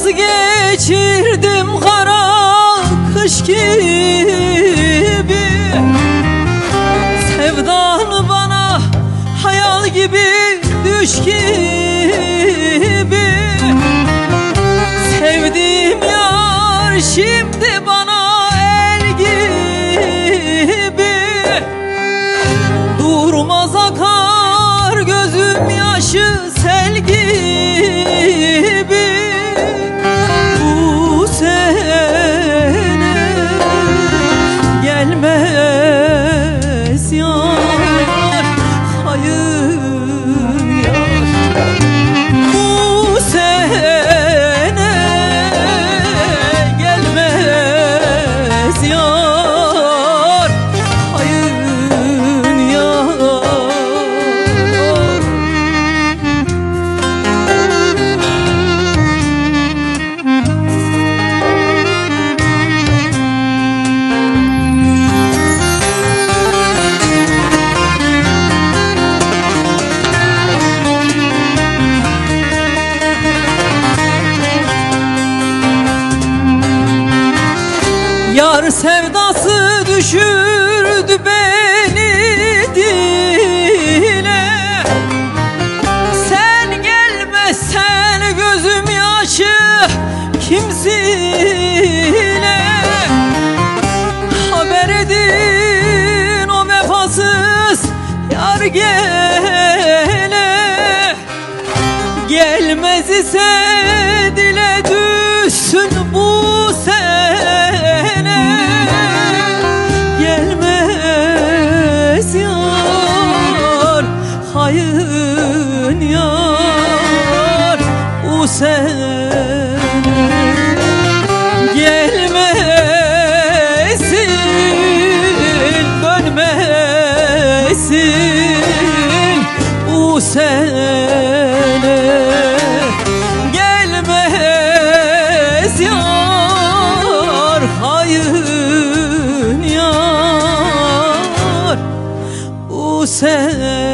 geçirdim kara kış gibi. Sevdan bana hayal gibi düş gibi. Sevdiğim yar şimdi bana el gibi. Durmaz akar gözüm yaşı sel gibi Yar sevdası düşürdü beni dile. Sen gelmezsen gözüm yaşı kimsine Haber edin o vefasız yar gele. Gelmez ise hayın yar bu sene Gelmesin dönmesin bu sene Gelmez yar hayın yar. Bu sene